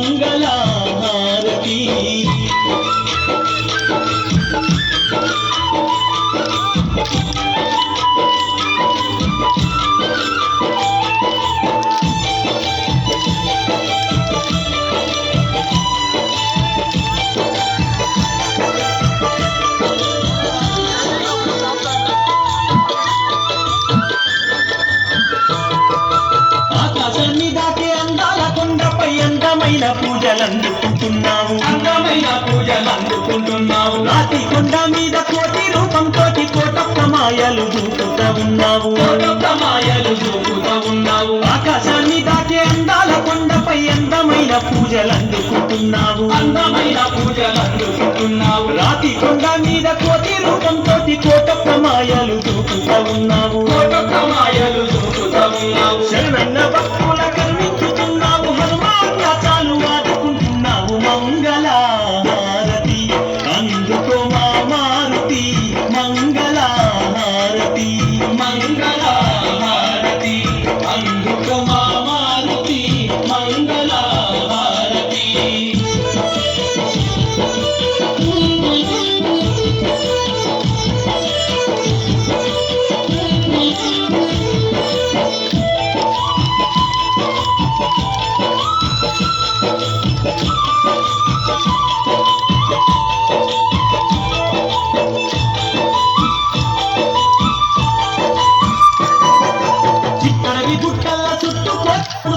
मंगला आरती అందమైన పూజలు అందుకుంటున్నావు అందమైన పూజలు అందుకుంటున్నావు రాతి కొండ మీద కోటి రూపంతో కోటప్ప మాయలు దూకుతా ఉన్నావు. కోటొక్క మాయలు చూపుతూ ఉన్నావు. ఆకాశాన్ని దాకే అందాల కొండపై అందమైన పూజలు అందుకుంటున్నావు. అందమైన పూజలు అందుకుంటున్నావు. రాతి కొండ మీద కోటి రూపంతో కోటప్ప మాయలు దూకుతా ఉన్నావు. కోటొక్క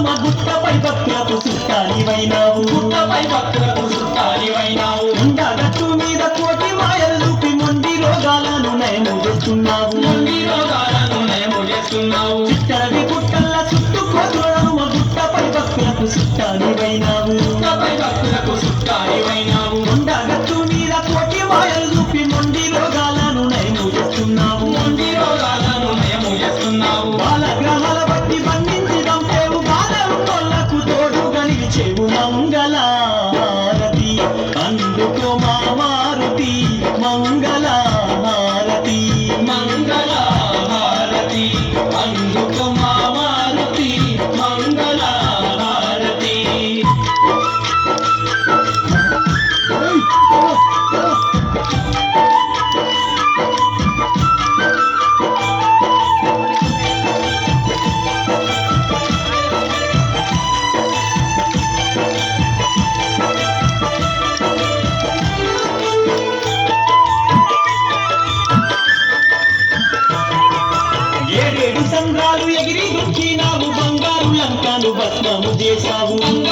మా గుట్టపై భక్తులకు చుట్టాలివైనావు పుట్టపై భక్తులకు చుట్టాలివైనావు ఉండగట్టు మీద కోటి మాయలు చూపి మొండి రోగాలను నయము చేస్తున్నావు. ముండి రోగాలను నయము చేస్తున్నావు. చిట్టడవి గుట్టల చుట్టూ కోతులను మా గుట్టపై భక్తులకు చుట్టాలివైనావు పుట్టపై భక్తులకు చుట్టాలివైనావు ఉండగట్టు మీద కోటి మాయలు చూపి మొండి రోగాలను నయము చేస్తున్నావు. ముండి రోగాలను నయము చేస్తున్నావు. బాలగ్రహాల బట్టి బంధించి ఎగిరి దుఃఖినావు బంగారు లంకాను భస్మము చేశావు.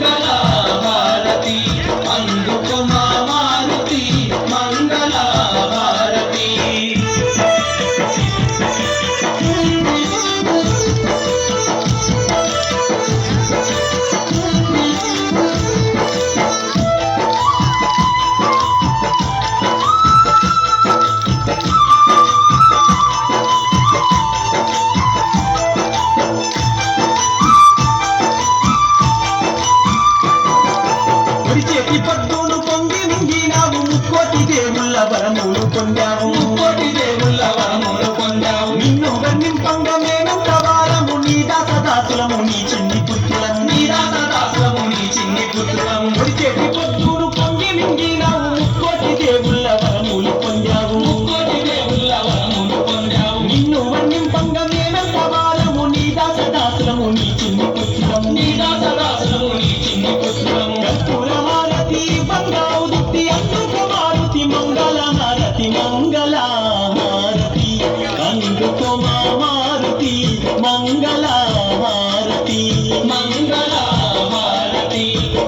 Mangala. ముక్కోటి దేవుళ్ళ వరములు పొందాము కోటి దేవుళ్ళ వరములు పొందాము నిన్ను గన్నింపంగ మేము కవాలము నీ దాసదాసులము నీ చిన్ని పుత్రులము. నీ దాసదాసము నీ చిన్ని పుత్రులము. చేతి పొద్దును పొంగి మింగినావు. ముక్కోటి దేవుళ్ళ వరములు పొందావు. కోటి దేవుళ్ళ వరములు పొందావు. నిన్ను వర్ణింప மங்கள